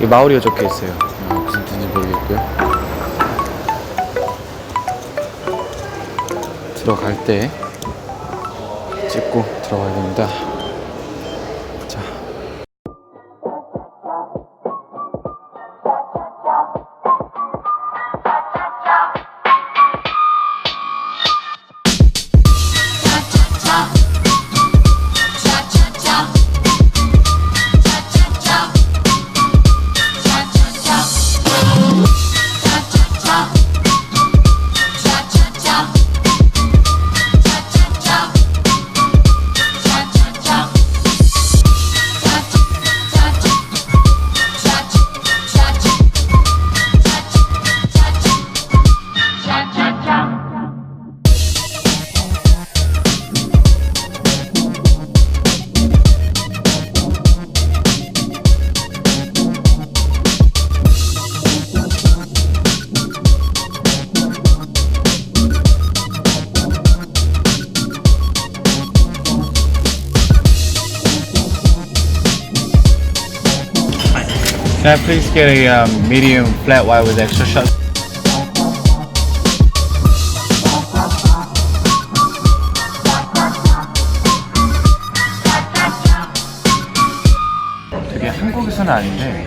이 마오리가 적혀 있어요. 어, 무슨 뜻인지 모르겠고요. 들어갈 때 찍고 들어가야 됩니다. I please get a um, medium flat white with extra shot? 되게 한국에서는 아닌데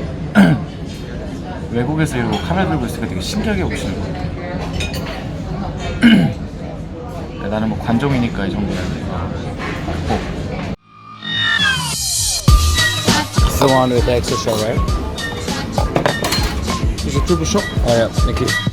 외국에서 이러고 카메라 들고 있으니까 되게 신기하게 보시는 것 같아요. 나는 뭐 관종이니까 이 정도는 꼭 The one with the extra shell, right? tuzu turbu shop. Oh, evet, thank you.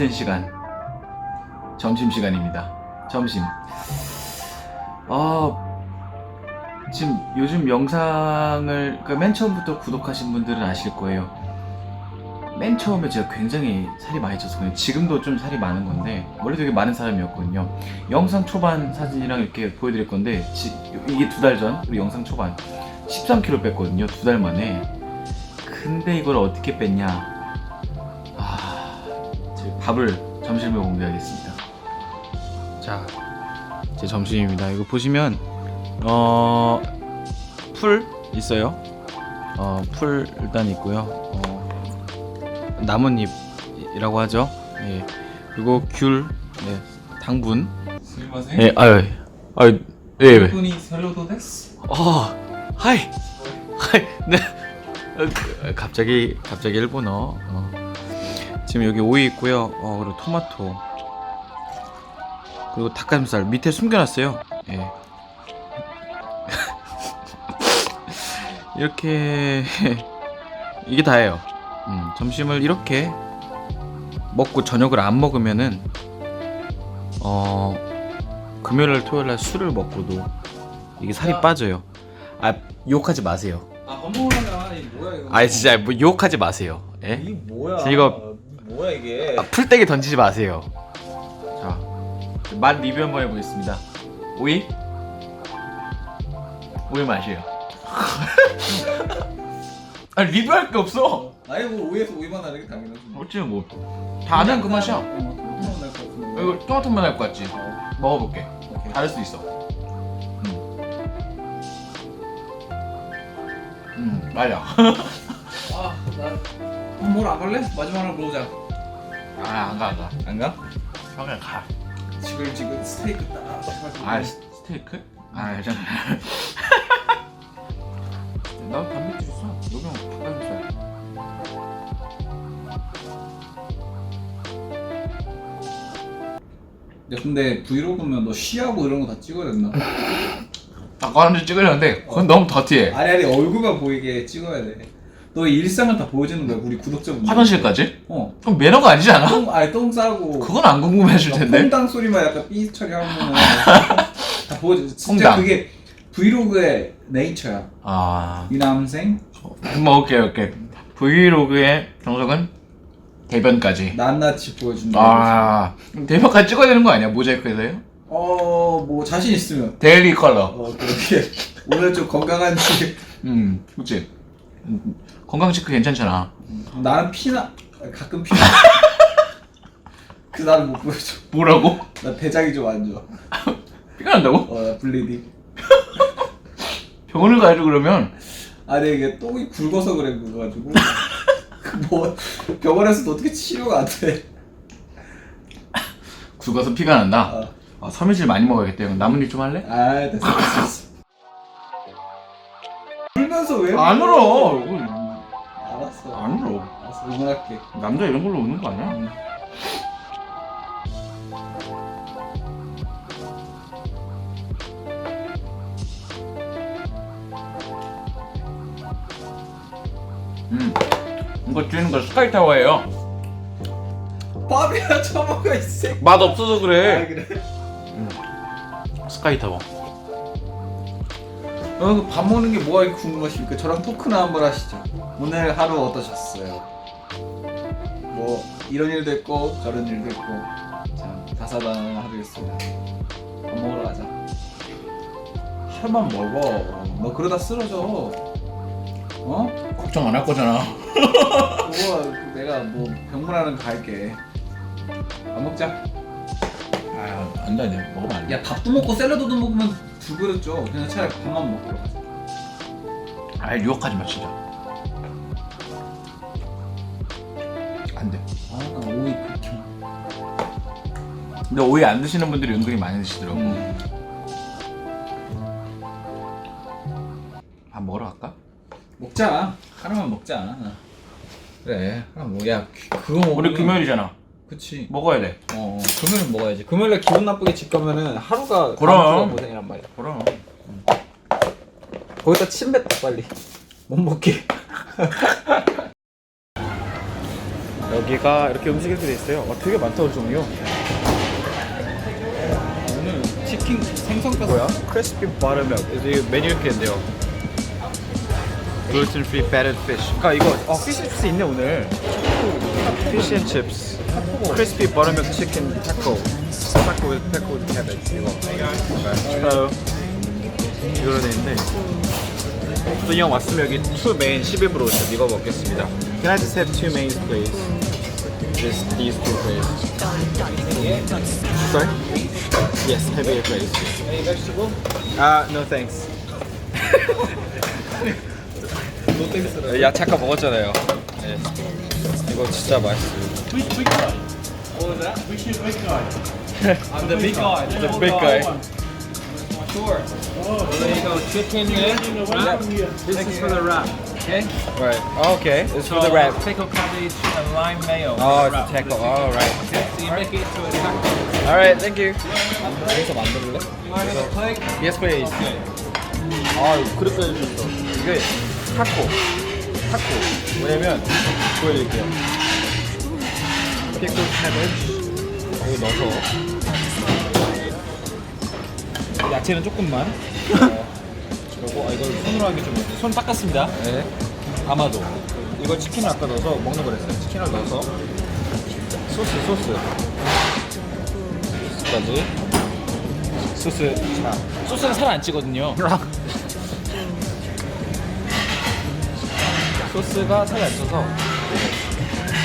같은 시간 점심 시간입니다 점심 아 지금 요즘 영상을 그러니까 맨 처음부터 구독하신 분들은 아실 거예요 맨 처음에 제가 굉장히 살이 많이 쪘어요. 그냥 지금도 좀 살이 많은 건데 원래 되게 많은 사람이었거든요. 영상 초반 사진이랑 이렇게 보여드릴 건데 지- 이게 두 달 전, 그리고 영상 초반 13kg 뺐거든요. 두 달 만에. 근데 이걸 어떻게 뺐냐? 답을 점심에 공개하겠습니다. 자, 제 점심입니다. 이거 보시면 어, 풀 있어요. 어, 풀 일단 있고요. 어, 나뭇잎이라고 하죠. 예. 그리고 귤, 네, 당분. 예, 아유, 아유, 예, 예. 분이 샐러드 데스? 어, 하이, 하이, 네. 어, 갑자기 갑자기 일본어. 어. 지금 여기 오이 있고요. 어, 그리고 토마토. 그리고 닭가슴살 밑에 숨겨놨어요. 예. 이렇게 이게 다예요. 음, 점심을 이렇게 먹고 저녁을 안 먹으면은 어 금요일 토요일 날 술을 먹고도 이게 살이 빠져요. 아 유혹하지 마세요. 아, 이 뭐야 이거? 아 진짜 뭐 유혹하지 마세요. 예? 이게 뭐야? 저 이거- 뭐야 이게? 아, 풀떼기 던지지 마세요. 자, 맛 리뷰 한번 해보겠습니다. 오이? 오이 맛이에요. 아 리뷰할 게 없어. 아니 뭐 오이에서 오이만 나는 게 당연하지. 어찌 뭐. 다 아는 그 맛이야. 어, 토마토 같은데. 이거 토마토만 할것 같지? 어, 먹어볼게. 오케이. 다를 수 있어. 음. 음, 맞아. 아, 나 뭘안 갈래? 마지막으로 물어보자. 아, 안 가, 안 가. 안 가? 그냥 가. 지금 지금 스테이크 딱 해가지고. 아, 스- 스테이크? 아, 괜찮아. 난 단백질 있어. 여기는 닭가슴살. 야 근데 브이로그면 너 쉬하고 이런 거 다 찍어야 된다. 닭가슴살 찍으려는데 그건 너무 더티해. 아니 아니 얼굴만 보이게 찍어야 돼. 너 일상을 다 보여주는 거야 우리 구독자분들. 화장실까지? 어. 그럼 매너가 아니지 않아? 똥 아니 똥 싸고. 그건 안 궁금해하실 텐데. 퐁당 소리만 약간 삐 처리하면 다 보여줘. 진짜 퐁당. 그게 브이로그의 네이처야. 아, 이 남생 뭐 오케이 오케이. 브이로그의 정석은 대변까지. 낱낱이 보여준다. 아, 그럼 대변까지 찍어야 되는 거 아니야? 모자이크에서요? 어뭐 자신 있으면. 데일리 컬러. 어 그렇게 오늘 좀 건강한지. 음, 그치. 음, 건강 체크 괜찮잖아. 나는 피나 가끔 피나. 그 나는 못 보여줘. 뭐라고? 나 대장이 좀 안 좋아. 피가 난다고? 어나 블리딩. 병원을 가야죠 그러면. 아니 이게 똥이 굵어서 그래 그거 가지고. 뭐 병원에서도 어떻게 치료가 안 돼. 굵어서 피가 난다. 아, 아, 섬유질 많이 먹어야겠다. 형 나뭇잎 좀 할래? 아 됐어 됐어. 됐어. 울면서 왜? 안 울어? 알았어. 안 울어. 알았어 응원할게. 남자 이런 걸로 우는 거 아니야? 응. 음. 이거 주는 거 스카이 타워예요. 밥이나 처먹어 이 새끼. 맛 없어서 아 그래. 그래. 스카이 타워. 어, 밥 먹는 게 뭐가 이렇게 궁금하십니까? 저랑 토크나 한번 하시죠. 오늘 하루 어떠셨어요? 뭐 이런 일도 있고 저런 일도 있고 자 다사다난 하루였습니다. 밥 먹으러 가자. 하루만 먹어. 너 그러다 쓰러져. 어? 걱정 안 할 거잖아. 그거 내가 뭐 병문안은 갈게. 밥 먹자. 아, 안 돼, 안 돼. 먹으면 안 돼. 야 밥도 먹고 샐러드도 먹으면 두 그릇 줘. 그냥 차라리 밥만 먹고. 아, 유혹하지 마, 진짜. 안 돼. 아나 오이 극혐. 근데 오이 안 드시는 분들이 은근히 많이 드시더라고. 음. 밥 먹으러 갈까? 먹자. 하나만 먹자. 그래. 하나 뭐 야? 그거 먹으면 오늘 금요일이잖아. 그치. 먹어야 돼. 어, 금요일 먹어야지. 금요일에 기분 나쁘게 집 가면은 하루가 그럼. 하루가 고생이란 말이야. 그럼. 거기다 침 뱉다 빨리. 못 먹게. 여기가 이렇게 음식이 이렇게 돼 있어요. 와, 되게 많다, 종류. 오늘 치킨 생선가스. 뭐야? 크리스피 버터밀. 여기 메뉴 이렇게 있는데요. gluten free battered fish. 그러니까 이거 어 fish chips 있네 오늘. fish and chips. Crispy buttermilk chicken taco. taco with pickled cabbage. 이거. 축하요. 이거로 돼 있는데. 또이 형 왔으면 여기 two main 12브로 오셔 이거 먹겠습니다. Can I just have two mains please? Just these two please. Sorry? Yes, heavy please. Any vegetable? Uh, no thanks. 야채 아까 먹었잖아요. 네. 이거 진짜 맛있어요. I'm the big guy. The big guy. Sure. There you go. Chicken here. Wrap. This is for the wrap. Okay. Right. Oh, okay. It's for the So, wrap. Pickle cabbage and lime mayo. Oh, it's Wrap. a taco. All right. Okay. So you make it into a taco. All right. Thank you. 여기서 만들래? You want a plate? Yes, please. Okay. 아, 그릇까지 줬어. 이게 타코. 타코. 뭐냐면 보여드릴게요. 피클 캐베지 여기 넣어서 야채는 조금만. 어, 그리고 아, 이걸 손으로 하기 좀. 손 닦았습니다. 네. 아마도. 이거 치킨을 아까 넣어서 먹는 거랬어요. 치킨을 넣어서 소스 소스 소스까지 소스 자 소스는 살 안 찌거든요. 소스가 살이 안 쪄서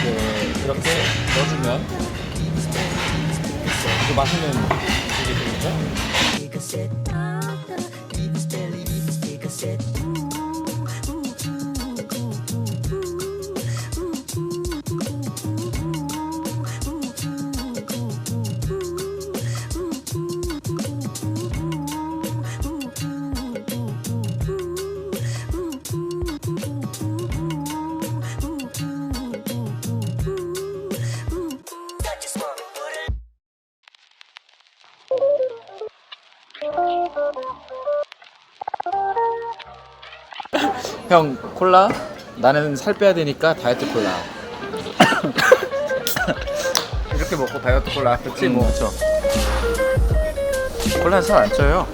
그, 이렇게 넣어주면 그 맛있는 음식이 되겠죠? 형 콜라? 나는 살 빼야 되니까 다이어트 콜라. 이렇게 먹고 다이어트 콜라. 그치 뭐. 그쵸. 콜라는 살안 쪄요.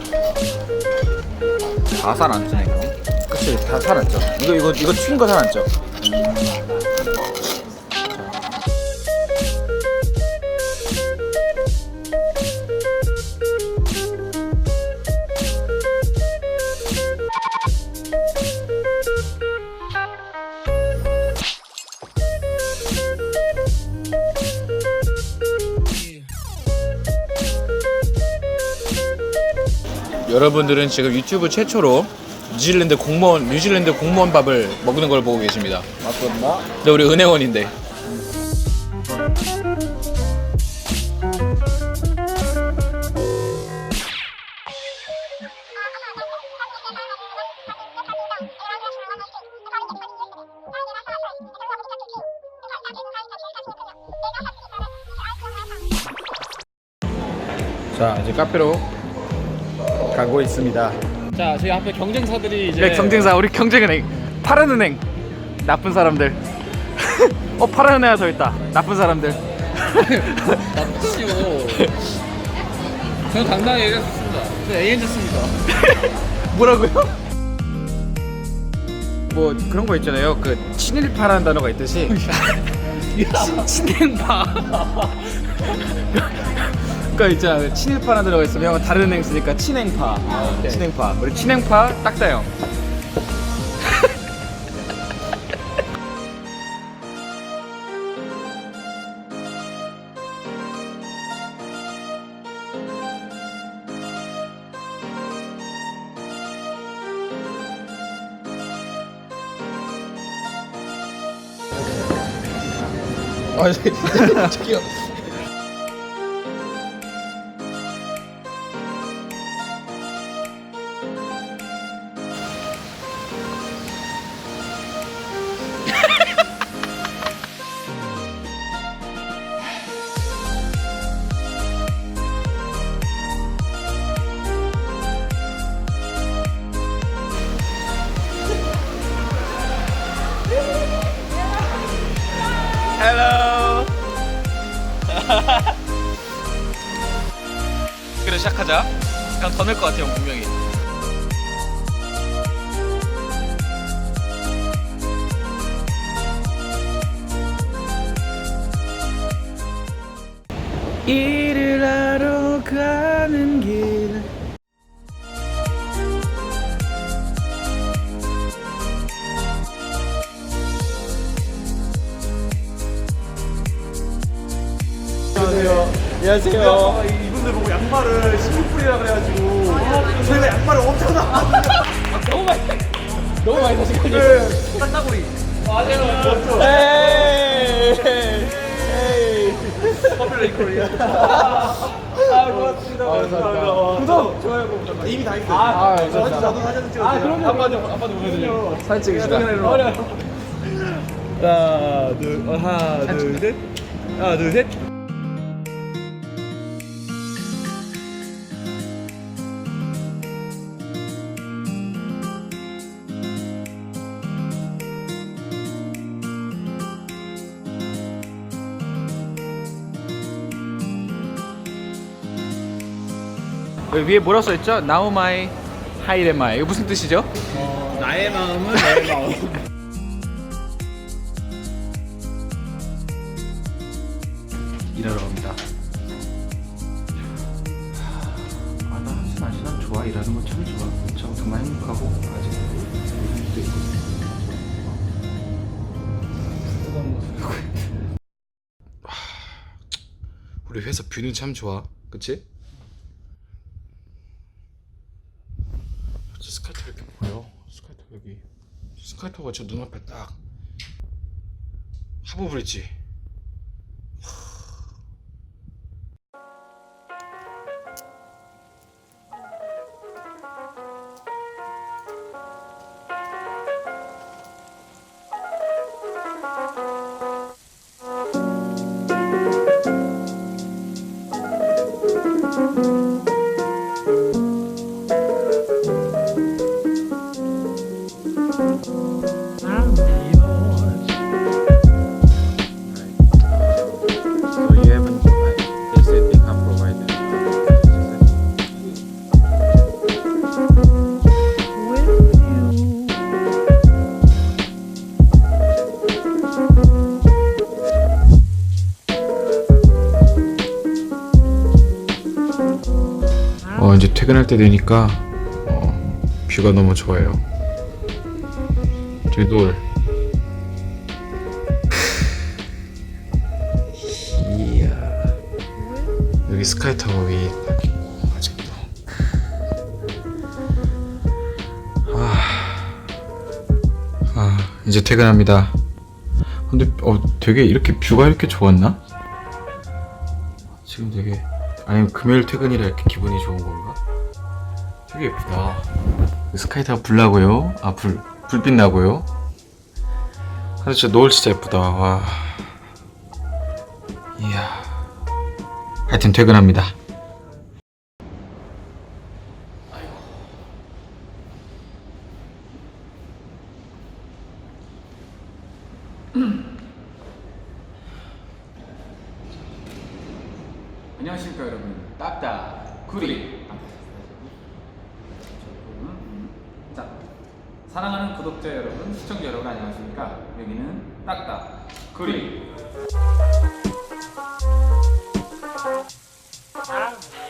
다 살 안 찌네 형. 그치 다 살 안 쪄. 이거 이거 이거 튀긴 거살 안 쪄. 여러분들은 지금 유튜브 최초로 뉴질랜드 공무원 뉴질랜드 공무원 밥을 먹는 걸 보고 계십니다. 맞겠나? 근데 우리 은행원인데. 자 이제 카페로 가고 있습니다. 자, 저희 앞에 경쟁사들이 이제 네, 경쟁사 우리 경쟁은행 파란은행 나쁜 사람들. 어 파란은행 더 있다. 나쁜 사람들. 나쁘시오. 저는 당당히 얘기했습니다. 저 AN졌습니다. 뭐라고요? 뭐 그런 거 있잖아요. 그 친일파라는 단어가 있듯이 친, 친행파. 그러니까 있잖아. 그 친일파라는 단어가 있으면 형은 다른 은행 쓰니까 친행파. 오케이. 친행파. 우리 친행파 딱따형. 아, 저기요. 할 것 같아요 분명히. 일을 하러 가는 길 안녕하세요. 안녕하세요. 이분들 보고 양말을 16불이라 그래가지고 저희가 양말을 엄청 나. 너무 많이 너무 많이 사시거든요. 딴따구리. 에이. 퍼플레이 코리아. 아 고맙습니다. 감사합니다. 구독, 좋아요, 꼭 이미 다 했어요. 아, 저도 저도 사진 찍었어요. 아, 그럼요. 한번 한번 보여드려요. 사진 찍으시다. 하나, 둘, 어, 하나, 둘, 셋. 하나, 둘, 셋. 여기 위에 뭐라고 써있죠? Now my hide my 이거 무슨 뜻이죠? 나의 마음은 나의 마음. 일하러 갑니다 아 나 한숨 안 쉬면 좋아 일하는 건 참 좋아 저 정말 행복하고 아직 일도 있고 우리 회사 뷰는 참 좋아 그치? 스카이터 이렇게 보여 스카이터 여기 스카이터가 저 눈앞에 딱 하부 브릿지 퇴근할 때 되니까 어, 뷰가 너무 좋아요. 노을. 이야 여기 스카이타워 위 아직도 아, 아 이제 퇴근합니다 근데 어 되게 이렇게 뷰가 이렇게 좋았나? 지금 되게 아니면 금요일 퇴근이라 이렇게 기분이 좋은 건가? 되게 예쁘다 스카이타워 불 나고요 아 불 불빛 나고요 근데 진짜 노을 진짜 예쁘다 와 이야. 하여튼 퇴근합니다. 안녕하십니까 여러분. 딱딱 구리. 사랑하는 구독자 여러분, 시청자 여러분 안녕하십니까? 여기는 딱딱 구리. 어,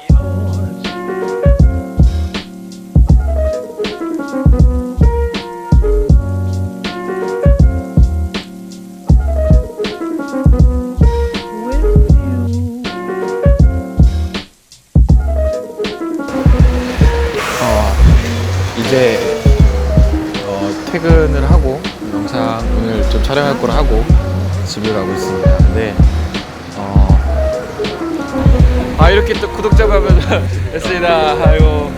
됐습니다. 아이고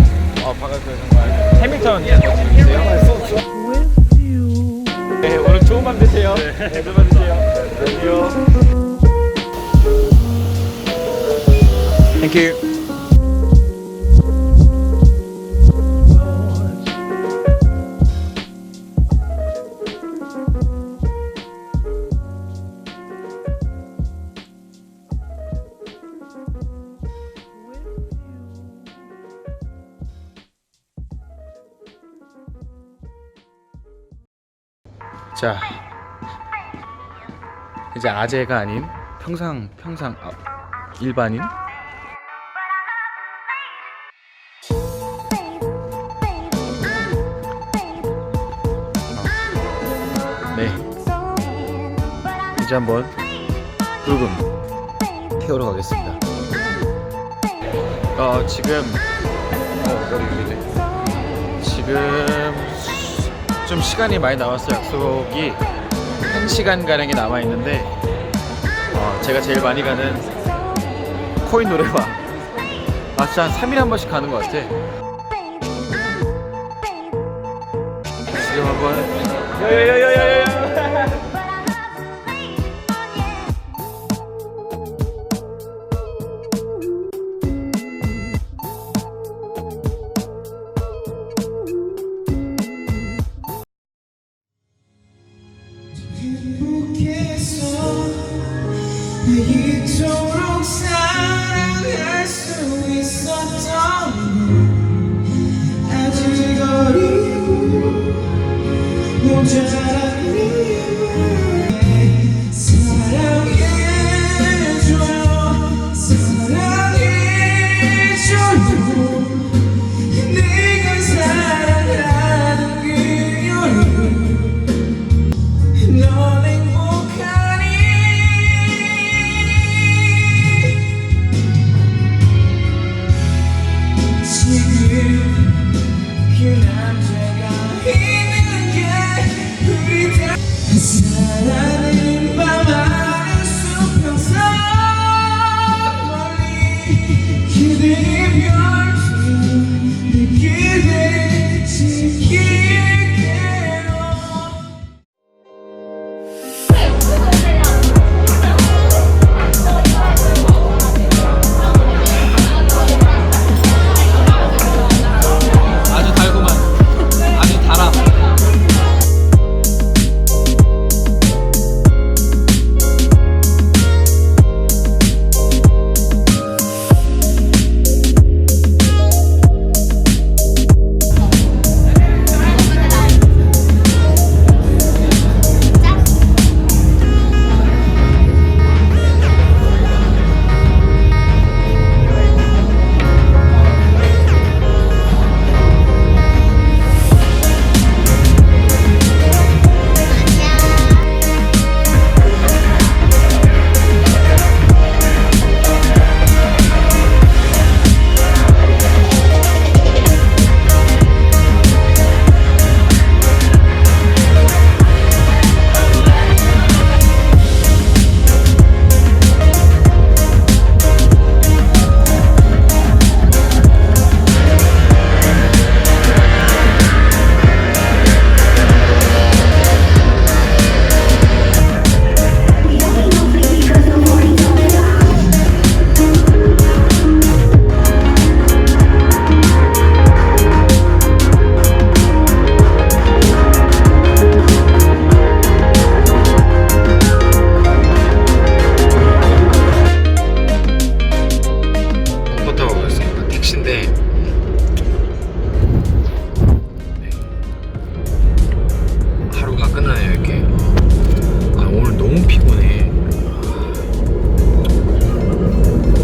어, 반갑습니다 정말. 해밀턴? 네 오늘 좋은 밤 되세요. 네 좋은 밤 되세요. 안녕. Thank you. 자 이제 아재가 아닌 평상 평상 아, 일반인? 네. 이제 한번 불금 태우러 가겠습니다. 어, 지금 어, 머리 위에 지금 좀 시간이 많이 남았어요. 약속이 1시간 가량이 남아 있는데 어, 제가 제일 많이 가는 코인 노래방 아 진짜 한 3일에 한 번씩 가는 것 같아. 지금 한번 행복해서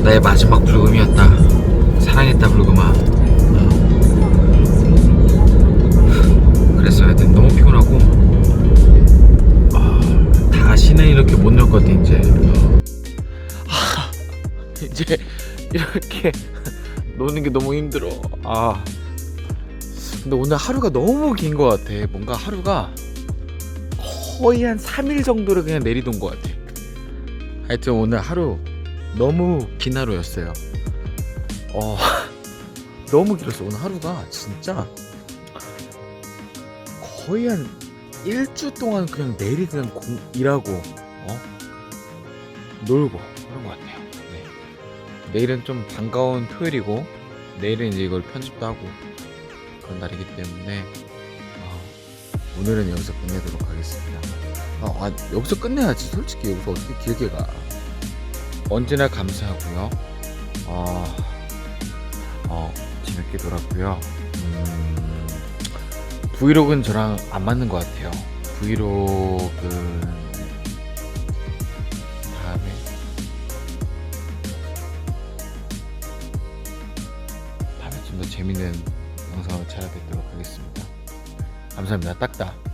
나의 마지막 불금이었다. 사랑했다 불금아. 어. 그래서 하여튼 너무 피곤하고 아, 다시는 이렇게 못 놀 것 같아 이제. 어. 이제 이렇게 노는 게 너무 힘들어. 아. 근데 오늘 하루가 너무 긴 것 같아. 뭔가 하루가 거의 한 3일 정도를 그냥 내리돈 것 같아. 하여튼 오늘 하루 너무 긴 하루였어요. 어, 너무 길었어. 오늘 하루가 진짜 거의 한 일주 동안 그냥 내리 그냥 공, 일하고, 어? 놀고, 그런 것 같아요. 네. 내일은 좀 반가운 토요일이고 내일은 이제 이걸 편집도 하고 그런 날이기 때문에 어, 오늘은 여기서 끝내도록 하겠습니다. 아, 아, 여기서 끝내야지. 솔직히 여기서 어떻게 길게 가. 언제나 감사하고요. 어, 어 재밌게 놀았고요. 음, 브이로그는 저랑 안 맞는 것 같아요. 브이로그는 다음에 다음에 좀 더 재밌는 영상으로 찾아뵙도록 하겠습니다. 감사합니다. 딱딱.